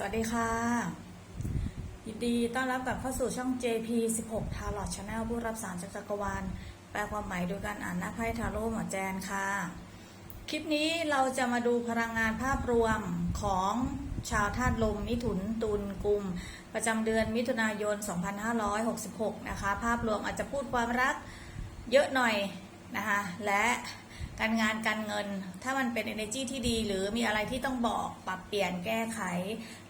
สวัสดีค่ะ ยินดีต้อนรับกลับเข้าสู่ช่อง JP 16 Tarot Channel ผู้รับสารจากจักรวาล แปลความหมายโดยการอ่านหน้าไพ่ทาโร่หมอแจนค่ะ คลิปนี้เราจะมาดูพลังงานภาพรวมของชาวธาตุลม มิถุนตุลกุม ประจำเดือนมิถุนายน 2566 นะคะ ภาพรวมอาจจะพูดความรักเยอะหน่อยนะคะ และ การงานการเงิน ถ้ามันเป็น energy ที่ดี หรือมีอะไรที่ต้องบอกปรับเปลี่ยนแก้ไข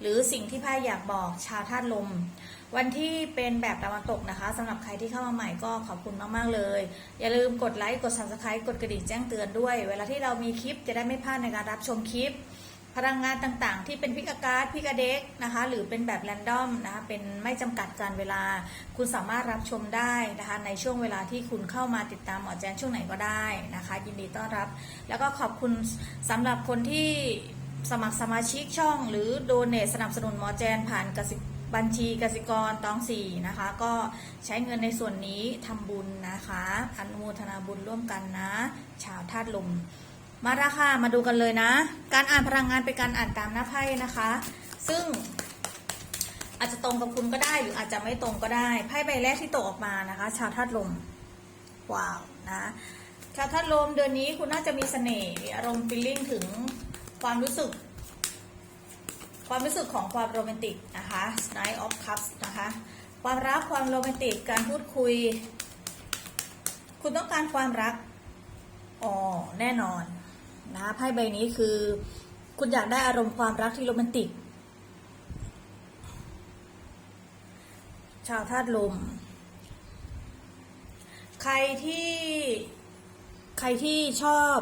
หรือสิ่งที่ไพ่อยากบอกชาวธาตุลม วันที่เป็นแบบตะวันตกนะคะสำหรับใครที่เข้ามาใหม่ก็ขอบคุณมาก ๆ เลย อย่าลืมกดไลค์กด subscribe กดกระดิ่งแจ้งเตือนด้วย เวลาที่เรามีคลิปจะได้ไม่พลาดในการรับชมคลิป พลังงานต่างๆ ที่เป็นพิกาการ์ดพิกเด็กนะคะ หรือเป็นแบบแรนดอมนะคะเป็นไม่จำกัดการเวลา คุณสามารถรับชมได้นะคะ ในช่วงเวลาที่คุณเข้ามาติดตามหมอแจนช่วงไหนก็ได้นะคะ ยินดีต้อนรับ แล้วก็ขอบคุณสำหรับคนที่สมัครสมาชิกช่อง หรือโดเนทสนับสนุนหมอแจนผ่านกสิบัญชีกสิกรตองสี่นะคะ ก็ใช้เงินในส่วนนี้ทำบุญนะคะอนุโมทนาบุญร่วมกันนะ ชาวธาตุลม มาราคามาดูกันเลยนะ การอ่านพลังงานเป็นการอ่านตามหน้าไพ่นะคะ ซึ่ง อาจจะตรงกับคุณก็ได้หรืออาจจะไม่ตรงก็ได้ไพ่ใบแรกที่ตกออกมานะคะ ชาวธาตุลมว้าวนะชาวธาตุลมเดือนนี้คุณน่าจะมีเสน่ห์มีอารมณ์ฟีลลิ่งถึงความรู้สึก ความรู้สึกของความโรแมนติกนะคะ Knight of Cups นะคะ ความรักความโรแมนติกการพูดคุย คุณต้องการความรักอ๋อแน่นอน นะไพ่ใบนี้คือ คุณอยากได้อารมณ์ความรักที่โรแมนติก ชาวธาตุลม ใครที่ใครที่ชอบ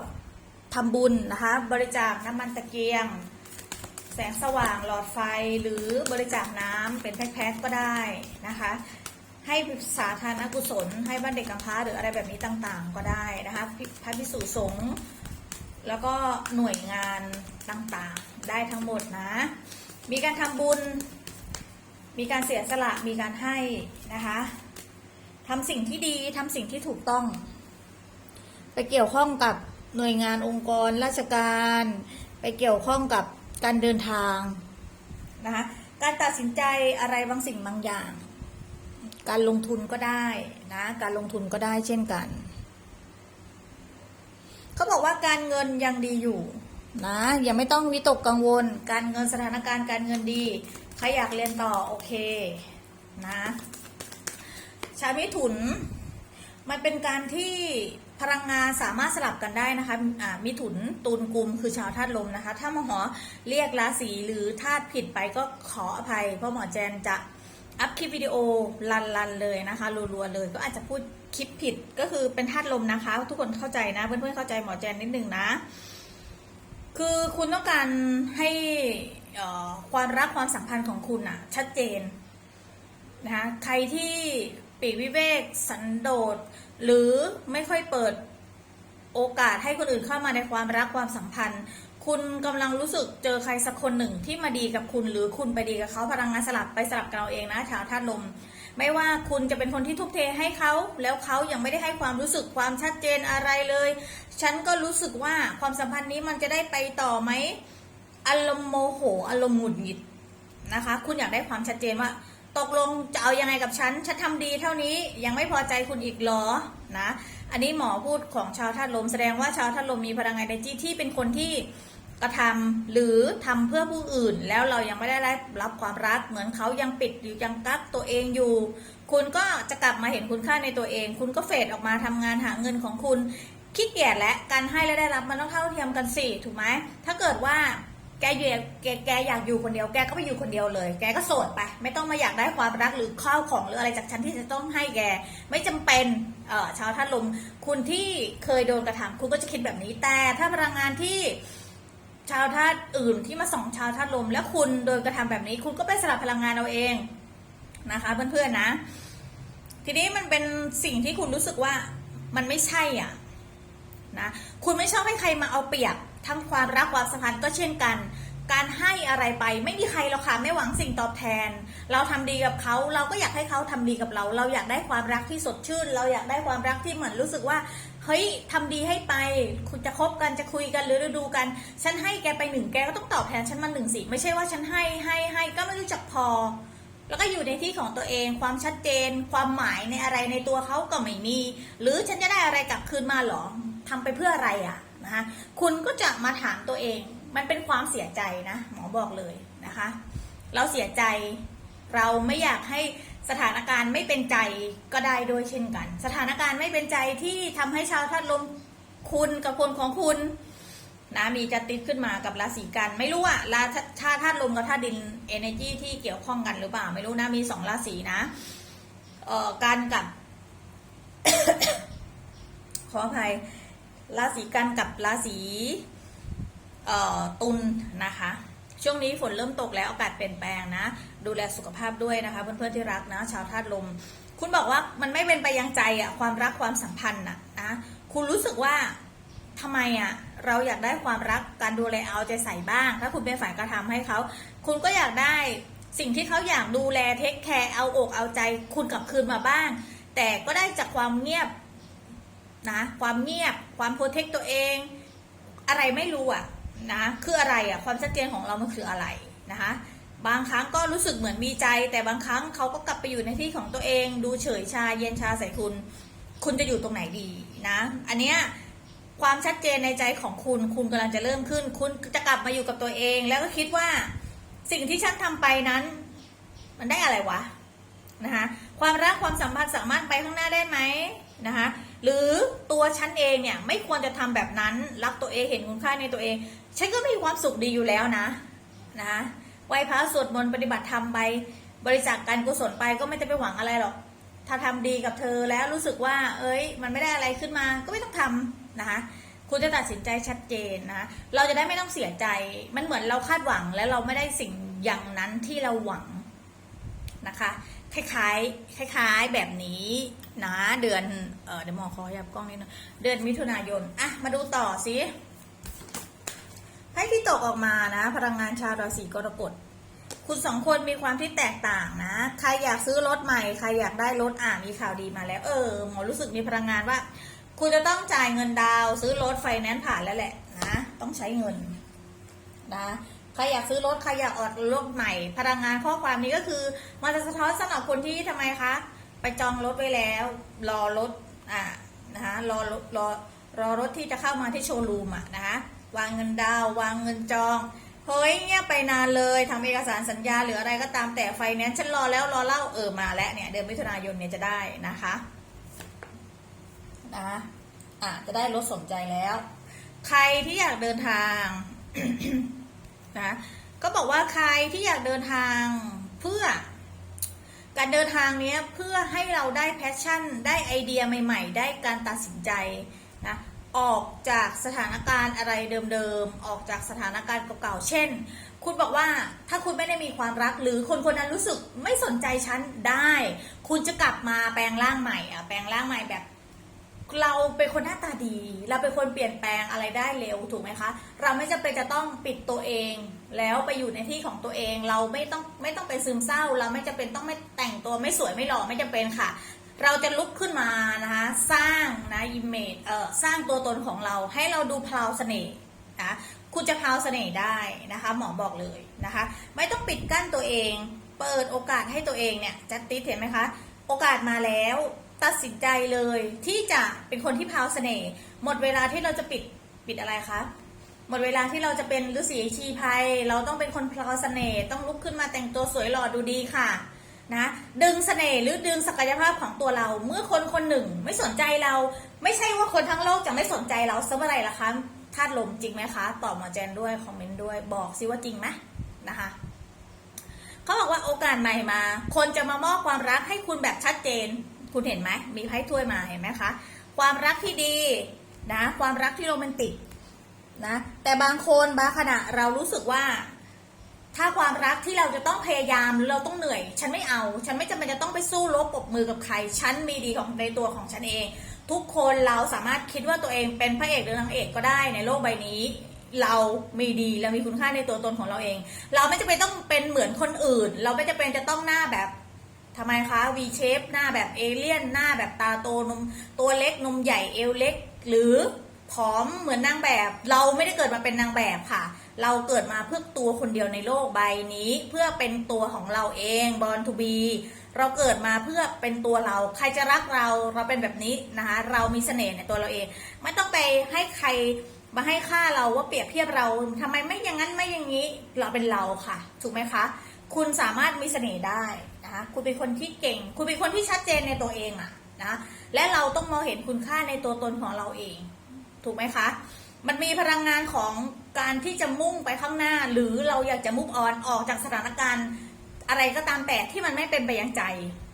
ทำบุญนะคะ บริจาคน้ำมันตะเกียง แสงสว่างหลอดไฟหรือบริจาคน้ำเป็นแพ็คๆก็ได้นะคะ ให้สาธารณกุศล ให้บ้านเด็กกำพร้าหรืออะไรแบบนี้ต่างๆ ก็ได้นะคะพระพิสุสงฆ์ แล้วก็หน่วยงานต่างๆ ได้ทั้งหมดนะ มีการทำบุญ มีการเสียสละ มีการให้นะคะทำสิ่งที่ดีทำสิ่งที่ถูกต้อง ไปเกี่ยวข้องกับหน่วยงานองค์กรราชการ ไปเกี่ยวข้องกับการเดินทางนะคะการตัดสินใจอะไรบางสิ่งบางอย่าง การลงทุนก็ได้นะ การลงทุนก็ได้เช่นกัน เขาบอกว่าการเงินยังดีอยู่นะยังไม่ต้องวิตกกังวล การเงินสถานการณ์การเงินดี ใครอยากเรียนต่อโอเคนะชาวมิถุน มันเป็นการที่พลังงานสามารถสลับกันได้นะคะอ่ามิถุนตูนกุมคือชาวธาตุลมนะคะ ถ้ามหอเรียกราศีหรือธาตุผิดไปก็ขออภัย เพราะหมอแจนจะอัพคลิปวิดีโอลันๆเลยนะคะรัวๆเลยก็อาจจะพูด คลิปผิดก็คือเป็นธาตุลมนะคะ ทุกคนเข้าใจนะ เพื่อนๆเข้าใจหมอแจนนิดนึงนะ คือคุณต้องการให้ความรักความสัมพันธ์ของคุณอะชัดเจนนะคะใครที่ปีกวิเวกสันโดษหรือไม่ค่อยเปิดโอกาสให้คนอื่นเข้ามาในความรักความสัมพันธ์ คุณกำลังรู้สึกเจอใครสักคนหนึ่งที่มาดีกับคุณ หรือคุณไปดีกับเขาพลังงานสลับไปสลับกันเอาเองนะชาวธาตุลม ไม่ว่าคุณจะเป็นคนที่ทุ่มเทให้เขา แล้วเขายังไม่ได้ให้ความรู้สึกความชัดเจนอะไรเลย ฉันก็รู้สึกว่าความสัมพันธ์นี้มันจะได้ไปต่อไหมอารมณ์โมโหอารมณ์หงุดหงิดนะคะ คุณอยากได้ความชัดเจนว่า ตกลงจะเอายังไงกับฉัน ฉันทำดีเท่านี้ยังไม่พอใจคุณอีกหรอนะ อันนี้หมอพูดของชาวธาตุลมแสดงว่าชาวธาตุลมมีพลังงานในจีที่เป็นคนที่ กระทำหรือทำเพื่อผู้อื่น แล้วเรายังไม่ได้รับความรัก เหมือนเขายังปิดอยู่ยังกักตัวเองอยู่ คุณก็จะกลับมาเห็นคุณค่าในตัวเอง คุณก็เฟดออกมาทำงานหาเงินของคุณขี้เกียจและการให้และได้รับมันต้องเท่าเทียมกันสิถูกไหมถ้าเกิดว่าแกอยู่แกแกอยากอยู่คนเดียวแกก็ไปอยู่คนเดียวเลย แกก็โสดไป ไม่ต้องมาอยากได้ความรักหรือข้าวของหรืออะไรจากฉันที่จะต้องให้แก ไม่จำเป็นเอ่อชาวธาตุลมคุณที่เคยโดนกระทำคุณก็จะคิดแบบนี้แต่ถ้าพลังงานที่ ชาวธาตุอื่นที่มาส่องชาวธาตุลม และคุณโดยกระทำแบบนี้คุณก็ไปสลับพลังงานเอาเองนะคะเพื่อนๆนะ ทีนี้มันเป็นสิ่งที่คุณรู้สึกว่ามันไม่ใช่อะนะคุณไม่ชอบให้ใครมาเอาเปรียบทั้งความรักความสัมพันธ์ก็เช่นกัน การให้อะไรไปไม่มีใครหรอกค่ะไม่หวังสิ่งตอบแทน เราทำดีกับเขาเราก็อยากให้เขาทำดีกับเรา เราอยากได้ความรักที่สดชื่น เราอยากได้ความรักที่เหมือนรู้สึกว่าเฮ้ยทำดีให้ไป คุณจะคบกันจะคุยกันหรือดูกัน ฉันให้แกไปหนึ่งแกก็ต้องตอบแทนฉันมาหนึ่งสิไม่ใช่ว่าฉันให้ให้ให้ก็ไม่รู้จักพอ แล้วก็อยู่ในที่ของตัวเองความชัดเจน ความหมายในอะไรในตัวเขาก็ไม่มี หรือฉันจะได้อะไรกลับคืนมาหรอทำไปเพื่ออะไรอะนะคะคุณก็จะมาถามตัวเอง มันเป็นความเสียใจนะหมอบอกเลยนะคะ เราเสียใจเราไม่อยากให้สถานการณ์ไม่เป็นใจก็ได้ด้วยเช่นกัน สถานการณ์ไม่เป็นใจที่ทำให้ชาวธาตุลมคุณกับคนของคุณนะมีจะติดขึ้นมากับราศีกันไม่รู้อะราชาธาตุลมกับธาตุดิน energy ที่เกี่ยวข้องกันหรือเปล่า ไม่รู้นะมีสองราศีนะเอ่อกันกับ ขออภัยราศีกันกับราศี ตุลนะคะ ช่วงนี้ฝนเริ่มตกแล้วอากาศเปลี่ยนแปลงนะ ดูแลสุขภาพด้วยนะคะ เพื่อนๆที่รักนะ ชาวธาตุลม คุณบอกว่ามันไม่เป็นไปยังใจอะความรักความสัมพันธ์อะนะคุณรู้สึกว่าทำไมอะเราอยากได้ความรักการดูแลเอาใจใส่บ้าง ถ้าคุณเป็นฝ่ายกระทำให้เขา คุณก็อยากได้สิ่งที่เขาอยากดูแลเทคแคร์เอาอกเอาใจ คุณกลับคืนมาบ้าง แต่ก็ได้จากความเงียบนะ ความเงียบ ความโปรเทคตัวเอง อะไรไม่รู้อะ นะคืออะไรอะความชัดเจนของเรามันคืออะไรนะคะบางครั้งก็รู้สึกเหมือนมีใจ แต่บางครั้งเขาก็กลับไปอยู่ในที่ของตัวเอง ดูเฉยชาเย็นชาใส่คุณ คุณจะอยู่ตรงไหนดีนะอันเนี้ยความชัดเจนในใจของคุณ คุณกำลังจะเริ่มขึ้น คุณจะกลับมาอยู่กับตัวเอง แล้วก็คิดว่าสิ่งที่ฉันทำไปนั้น มันได้อะไรวะนะคะความรักความสัมพันธ์สามารถไปข้างหน้าได้ไหมนะคะหรือตัวฉันเองเนี่ยไม่ควรจะทำแบบนั้น รักตัวเองเห็นคุณค่าในตัวเอง ฉันก็มีความสุขดีอยู่แล้วนะนะไหว้พระสวดมนต์ปฏิบัติธรรมไปบริจาคการกุศลไปก็ไม่จะไปหวังอะไรหรอก ถ้าทำดีกับเธอแล้วรู้สึกว่า เอ้ย มันไม่ได้อะไรขึ้นมา ก็ไม่ต้องทำนะคะคุณจะตัดสินใจชัดเจนนะ เราจะได้ไม่ต้องเสียใจ มันเหมือนเราคาดหวังแล้วเราไม่ได้สิ่งอย่างนั้นที่เราหวังนะคะ คล้ายๆ คล้ายๆ แบบนี้นะ เดือน เออเดี๋ยวหมอขอยับกล้องนิดนึง เดือนมิถุนายน อะ มาดูต่อสิ ไพ่ที่ตกออกมานะ พลังงานชาวราศีกรกฎคุณสองคนมีความที่แตกต่างนะ ใครอยากซื้อรถใหม่ ใครอยากได้รถอ่ามีข่าวดีมาแล้ว เออ หมอรู้สึกมีพลังงานว่า คุณจะต้องจ่ายเงินดาว ซื้อรถไฟแนนซ์ผ่านแล้วแหละนะ ต้องใช้เงินนะ ใครอยากซื้อรถ ใครอยากออกรถใหม่ พลังงานข้อความนี้ก็คือมันจะสะท้อนสำหรับคนที่ทำไมคะ ไปจองรถไว้แล้ว รอรถ อ่า นะคะ รอรถ รอ รอรถที่จะเข้ามาที่โชว์รูมอะนะคะ วางเงินดาว วางเงินจอง เฮ้ยเงียบไปนานเลยทำเอกสารสัญญาหรืออะไรก็ตามแต่ไฟแนนซ์ฉันรอแล้วรอเล่าเออมาแล้วเนี่ยเดือนมิถุนายนเนี่ยจะได้นะคะนะอะจะได้รถสมใจแล้ว ใครที่อยากเดินทางนะก็บอกว่าใครที่อยากเดินทางเพื่อ การเดินทางเนี้ยเพื่อให้เราได้แพชชั่น ได้ไอเดียใหม่ ๆ ได้การตัดสินใจนะ ออกจากสถานการณ์อะไรเดิมๆ ออกจากสถานการณ์เก่าๆ เช่น คุณบอกว่าถ้าคุณไม่ได้มีความรักหรือคนคนนั้นรู้สึกไม่สนใจฉันได้ คุณจะกลับมาแปลงร่างใหม่อะแปลงร่างใหม่แบบ เราเป็นคนหน้าตาดี เราเป็นคนเปลี่ยนแปลงอะไรได้เร็วถูกไหมคะ เราไม่จำเป็นจะต้องปิดตัวเอง แล้วไปอยู่ในที่ของตัวเอง เราไม่ต้องไม่ต้องไปซึมเศร้า เราไม่จำเป็นต้องไม่แต่งตัวไม่สวยไม่หล่อไม่จำเป็นค่ะ เราจะลุกขึ้นมานะคะสร้างนะอิมเมจเอ่อสร้างตัวตนของเราให้เราดูพราวเสน่ห์นะคุณจะพราวเสน่ห์ได้นะคะหมอบอกเลยนะคะ ไม่ต้องปิดกั้นตัวเอง เปิดโอกาสให้ตัวเองเนี่ยจะติดเห็นไหมคะ โอกาสมาแล้วตัดสินใจเลยที่จะเป็นคนที่พาวเสน่ห์หมดเวลาที่เราจะปิดปิดอะไรคะหมดเวลาที่เราจะเป็นฤาษีชีภัย เราต้องเป็นคนพราวเสน่ห์ต้องลุกขึ้นมาแต่งตัวสวยหล่อดูดีค่ะ นะดึงเสน่ห์หรือดึงศักยภาพของตัวเรา เมื่อคนคนหนึ่งไม่สนใจเรา ไม่ใช่ว่าคนทั้งโลกจะไม่สนใจเราสักเมื่อไหร่ละคะธาตุลมจริงไหมคะตอบมาแจนด้วยคอมเมนต์ด้วยบอกสิว่าจริงไหมนะคะเขาบอกว่าโอกาสใหม่มา คนจะมามอบความรักให้คุณแบบชัดเจน คุณเห็นไหมมีไพ่ถ้วยมาเห็นไหมคะความรักที่ดีนะความรักที่โรแมนติกนะแต่บางคนบางขณะเรารู้สึกว่า ที่เราจะต้องพยายามหรือเราต้องเหนื่อย ฉันไม่เอา ฉันไม่จำเป็นจะต้องไปสู้รบปรบมือกับใคร ฉันมีดีของในตัวของฉันเอง ทุกคนเราสามารถคิดว่าตัวเองเป็นพระเอกหรือนางเอกก็ได้ในโลกใบนี้ เรามีดีเรามีคุณค่าในตัวตนของเราเอง เราไม่จำเป็นต้องเป็นเหมือนคนอื่น เราไม่จำเป็นจะต้องหน้าแบบทำไมคะ V shape หน้าแบบเอเลี่ยนหน้าแบบตาโตนมตัวเล็กนมใหญ่เอวเล็ก หรือ ผอมเหมือนนางแบบ เราไม่ได้เกิดมาเป็นนางแบบค่ะ เราเกิดมาเพื่อตัวคนเดียวในโลกใบนี้ เพื่อเป็นตัวของเราเองบอลทูบีเราเกิดมาเพื่อเป็นตัวเรา ใครจะรักเราเราเป็นแบบนี้นะคะเรามีเสน่ห์ในตัวเราเอง ไม่ต้องไปให้ใครมาให้ค่าเราว่าเปรียบเทียบเราทำไมไม่อย่างนั้นไม่อย่างนี้เราเป็นเราค่ะ ถูกไหมคะ คุณสามารถมีเสน่ห์ได้นะคะคุณเป็นคนที่เก่ง คุณเป็นคนที่ชัดเจนในตัวเองอะนะและเราต้องมองเห็นคุณค่าในตัวตนของเราเอง ถูกไหมคะ มันมีพลังงานของการที่จะมุ่งไปข้างหน้า หรือเราอยากจะมุกออนออกจากสถานการณ์อะไรก็ตามแต่ที่มันไม่เป็นไปอย่างใจ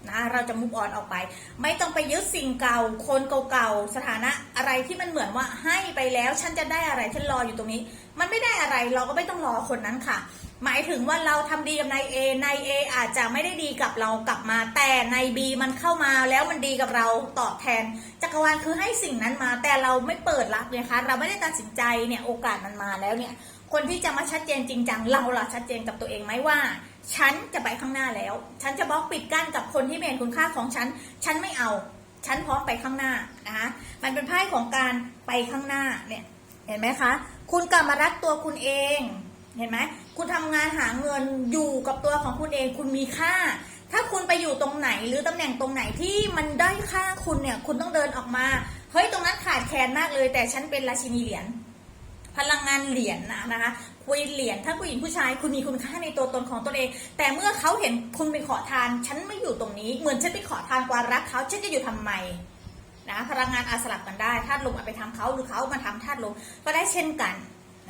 นะเราจะมุกออนออกไป ไม่ต้องไปยึดสิ่งเก่า คนเก่าๆสถานะอะไรที่มันเหมือนว่าให้ไปแล้ว ฉันจะได้อะไรฉันรออยู่ตรงนี้ มันไม่ได้อะไรเราก็ไม่ต้องรอคนนั้นค่ะ หมายถึงว่าเราทำดีกับนายเอนายเออาจจะไม่ได้ดีกับเรากลับมา แต่นายบีมันเข้ามาแล้วมันดีกับเราตอบแทน จักรวาลคือให้สิ่งนั้นมา แต่เราไม่เปิดรับนะคะเราไม่ได้ตัดสินใจเนี่ยโอกาสมันมาแล้วเนี่ย คนที่จะมาชัดเจนจริงจังเราล่ะชัดเจนกับตัวเองไหมว่า ฉันจะไปข้างหน้าแล้ว ฉันจะบล็อกปิดกั้นกับคนที่ไม่เห็นคุณค่าของฉัน ฉันไม่เอา ฉันพร้อมไปข้างหน้านะคะมันเป็นไพ่ของการไปข้างหน้าเนี่ยเห็นไหมคะ คุณกลับมารักตัวคุณเอง เห็นไหม คุณทำงานหาเงินอยู่กับตัวของคุณเองคุณมีค่า ถ้าคุณไปอยู่ตรงไหนหรือตำแหน่งตรงไหนที่มันได้ค่าคุณเนี่ย คุณต้องเดินออกมาเฮ้ยตรงนั้นขาดแคลนมากเลย แต่ฉันเป็นราชินีเหรียญพลังงานเหรียญนะนะคะคุยเหรียญถ้าผู้หญิงผู้ชายคุณมีคุณค่าในตัวตนของตัวเอง แต่เมื่อเขาเห็นคุณไปขอทาน ฉันไม่อยู่ตรงนี้ เหมือนฉันไปขอทานความรักเขาฉันจะอยู่ทำไมนะพลังงานอาสลับกันได้ธาตุลมเอาไปทำเขาหรือเขามาทำธาตุลมก็ได้เช่นกัน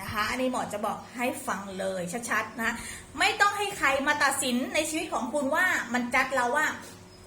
นะคะ อันนี้หมอจะบอกให้ฟังเลยชัดๆนะ ไม่ต้องให้ใครมาตัดสินในชีวิตของคุณว่ามันจัดเราว่า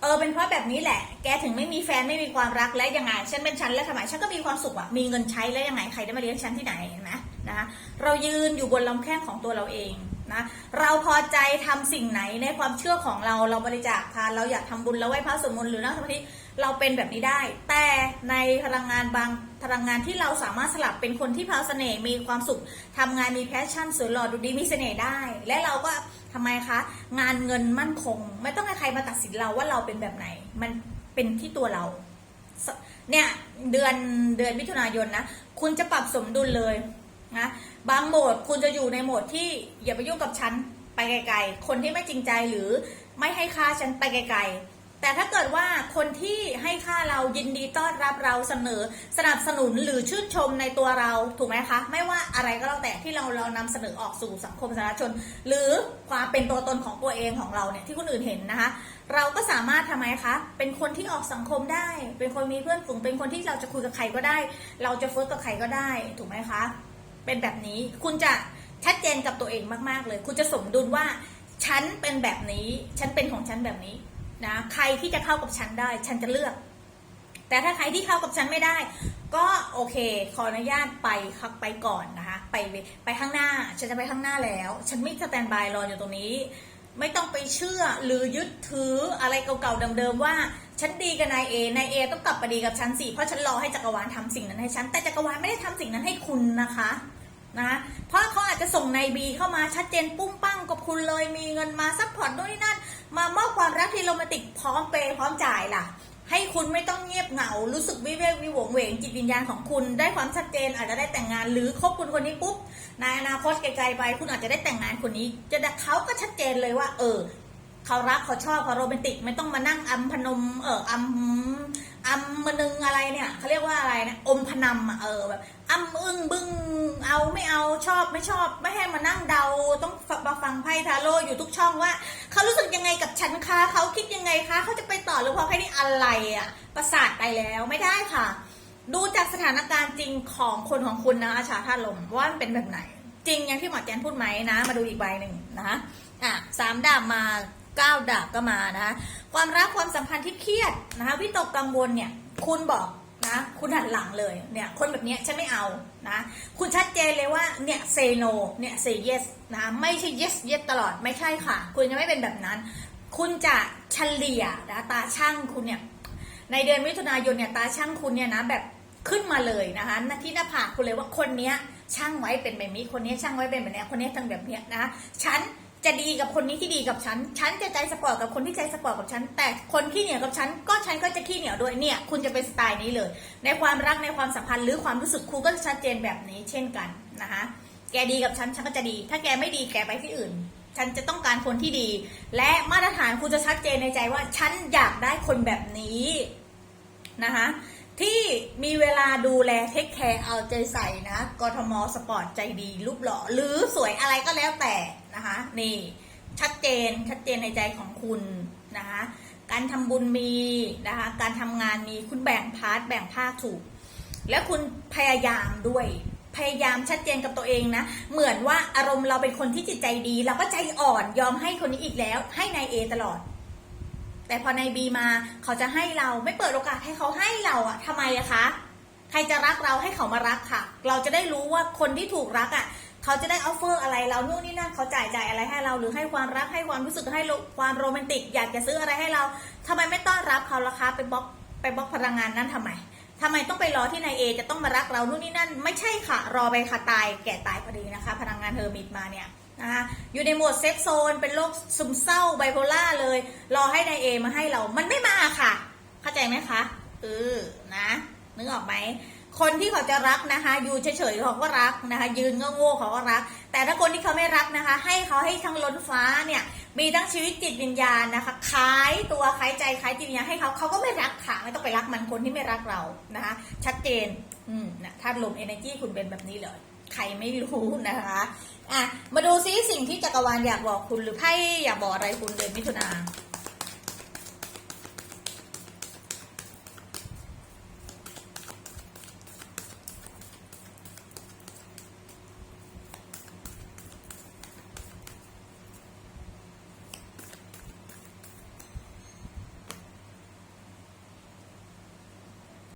เออเป็นเพราะแบบนี้แหละ แกถึงไม่มีแฟนไม่มีความรักและยังไง ฉันเป็นฉันแล้วทำไมฉันก็มีความสุขอะมีเงินใช้แล้วยังไงใครได้มาเลี้ยงฉันที่ไหนนไหมนะเรายืนอยู่บนลำแข้งของตัวเราเองนะเราพอใจทำสิ่งไหนในความเชื่อของเราเราบริจาคทานเราอยากทำบุญแล้วไหว้พระสวดมนต์หรือนั่งสมาธิ เราเป็นแบบนี้ได้ แต่ในพลังงานบางพลังงานที่เราสามารถสลับเป็นคนที่พาวเสน่ห์มีความสุขทำงานมีแพชชั่นสวยหล่อดูดีมีเสน่ห์ได้ และเราก็ทำไมคะ งานเงินมั่นคง ไม่ต้องให้ใครมาตัดสินเราว่าเราเป็นแบบไหน มันเป็นที่ตัวเรา เนี่ยเดือนเดือนมิถุนายนนะคุณจะปรับสมดุลเลยนะบางโหมดคุณจะอยู่ในโหมดที่อย่าไปยุ่งกับฉันไปไกลๆ คนที่ไม่จริงใจหรือไม่ให้ค่าฉันไปไกลๆ แต่ถ้าเกิดว่าคนที่ให้ค่าเรายินดีต้อนรับเราเสนอสนับสนุนหรือชื่นชมในตัวเราถูกไหมคะไม่ว่าอะไรก็แล้วแต่ที่เราเรานำเสนอออกสู่สังคมสาธารณชน หรือความเป็นตัวตนของตัวเองของเราเนี่ยที่คนอื่นเห็นนะคะ เราก็สามารถทำไมคะเป็นคนที่ออกสังคมได้ เป็นคนมีเพื่อนฝูงเป็นคนที่เราจะคุยกับใครก็ได้ เราจะเฟิร์สกับใครก็ได้ถูกไหมคะ เป็นแบบนี้คุณจะชัดเจนกับตัวเองมากๆเลย คุณจะสมดุลว่าฉันเป็นแบบนี้ฉันเป็นของฉันแบบนี้ นะ ใครที่จะเข้ากับฉันได้ ฉันจะเลือก แต่ถ้าใครที่เข้ากับฉันไม่ได้ ก็โอเค ขออนุญาตไปคักไปก่อนนะคะ ไปไปข้างหน้า ฉันจะไปข้างหน้าแล้ว ฉันไม่สแตนบายรออยู่ตรงนี้ ไม่ต้องไปเชื่อหรือยึดถืออะไรเก่าๆเดิมๆว่าฉันดีกับนายเอนายเอต้องกลับมาดีกับฉันสิ เพราะฉันรอให้จักรวาลทำสิ่งนั้นให้ฉัน แต่จักรวาลไม่ได้ทำสิ่งนั้นให้คุณนะคะ นะเพราะเขาอาจจะส่งในบีเข้ามาชัดเจนปุ้งปั้งกับคุณเลยมีเงินมาซัพพอร์ตด้วยนั่น มามอบความรักที่โรแมนติกพร้อมเปย์พร้อมจ่ายล่ะ ให้คุณไม่ต้องเงียบเหงา รู้สึกวิเวกวิหวงเหวงจิตวิญญาณของคุณได้ความชัดเจนอาจจะได้แต่งงานหรือคบคุณคนนี้ปุ๊บในอนาคตไกลๆไป คุณอาจจะได้แต่งงานคนนี้ จะเขาก็ชัดเจนเลยว่า เออเขารักเขาชอบเขาโรแมนติกไม่ต้องมานั่งอัมพนมเอออัม อัมมนึงอะไรเนี่ยเขาเรียกว่าอะไรนะอมพนำเออแบบอัมอึ้งบึ้งเอาไม่เอาชอบไม่ชอบ ไม่ให้มานั่งเดาต้องมาฟังไพ่ทาโร่อยู่ทุกช่องว่าเขารู้สึกยังไงกับฉันคะเขาคิดยังไงคะเขาจะไปต่อหรือพอแค่นี้อะไรอะประสาทไปแล้วไม่ได้ค่ะ ดูจากสถานการณ์จริงของคนของคุณนะอาชาธาลมว่ามันเป็นแบบไหน จริงอย่างที่หมอแจนพูดไหมนะ มาดูอีกใบหนึ่งนะคะอะสามดาบมา ก้าดาบก็มานะคะความรักความสัมพันธ์ที่เครียดนะคะวิตกกังวลเนี่ยคุณบอกนะคุณหันหลังเลยเนี่ยคนแบบนี้ฉันไม่เอานะคุณชัดเจนเลยว่าเนี่ยเซโนเนี่ยเซเยสนะไม่ใช่ yes yes ตลอดไม่ใช่ค่ะ คุณจะไม่เป็นแบบนั้น คุณจะเฉลี่ยนะตาช่างคุณเนี่ยในเดือนมิถุนายนเนี่ยตาช่างคุณเนี่ยนะแบบขึ้นมาเลยนะคะที่หน้าผากคุณเลยว่าคนเนี้ยช่างไว้เป็นแบบนี้คนนี้ช่างไว้เป็นแบบนี้คนนี้ทั้งแบบเนี้ยนะฉัน จะดีกับคนนี้ที่ดีกับฉัน ฉันจะใจสปอร์ตกับคนที่ใจสปอร์ตกับฉัน แต่คนขี้เหนียวกับฉัน ก็ฉันก็จะขี้เหนียวด้วยเนี่ย คุณจะเป็นสไตล์นี้เลย ในความรักในความสัมพันธ์หรือความรู้สึกครูก็จะชัดเจนแบบนี้เช่นกันนะคะ แกดีกับฉัน ฉันก็จะดี ถ้าแกไม่ดีแกไปที่อื่น ฉันจะต้องการคนที่ดี และมาตรฐานครูจะชัดเจนในใจว่า ฉันอยากได้คนแบบนี้นะคะ ที่มีเวลาดูแลเทคแคร์เอาใจใส่นะกทมสปอร์ตใจดีรูปหล่อหรือสวยอะไรก็แล้วแต่นะคะ นี่ชัดเจนชัดเจนในใจของคุณนะคะการทำบุญมีนะคะการทำงานมีคุณแบ่งพาร์ทแบ่งภาคถูก แล้วคุณพยายามด้วยพยายามชัดเจนกับตัวเองนะ เหมือนว่าอารมณ์เราเป็นคนที่จิตใจดี เราก็ใจอ่อนยอมให้คนนี้อีกแล้ว ให้นายเอตลอด แต่พอนายบีมาเขาจะให้เราไม่เปิดโอกาสให้เขาให้เราอะทำไมอะคะใครจะรักเราให้เขามารักค่ะ เราจะได้รู้ว่าคนที่ถูกรักอะเขาจะได้ออฟเฟอร์อะไรเรานู่นนี่นั่นเขาจ่ายจ่ายอะไรให้เรา หรือให้ความรักให้ความรู้สึกให้ความโรแมนติก อยากจะซื้ออะไรให้เราทำไมไม่ต้อนรับเขาล่ะคะไปบล็อกไปบล็อกพลังงานนั้นทำไมทำไมต้องไปรอที่นายเอจะต้องมารักเรานู่นนี่นั่น ไม่ใช่ค่ะ รอไปค่ะตายแก่ตายพอดีนะคะ พลังงานเฮอร์มิตมาเนี่ย นะคะอยู่ในโหมดเซฟโซน เป็นโรคซึมเศร้าไบโพล่าเลย รอให้นายเอมาให้เรา มันไม่มาค่ะ เข้าใจไหมคะเออนะนึกออกไหม คนที่เขาจะรักนะคะ อยู่เฉยๆเขาก็รักนะคะ ยืนก็โง่เขาก็รัก แต่ถ้าคนที่เขาไม่รักนะคะ ให้เขาให้ทั้งล้นฟ้าเนี่ย มีทั้งชีวิตจิตวิญญาณนะคะขายตัวขายใจขายจิตวิญญาณให้เขาเขาก็ไม่รักค่ะ ไม่ต้องไปรักมันคนที่ไม่รักเรานะคะ ชัดเจน อืมนะถ้าลม energy คุณเป็นแบบนี้เลย ใครไม่รู้นะคะอะมาดูซิสิ่งที่จักรวาลอยากบอกคุณหรือไพ่อยากบอกอะไรคุณเดือนมิถุนา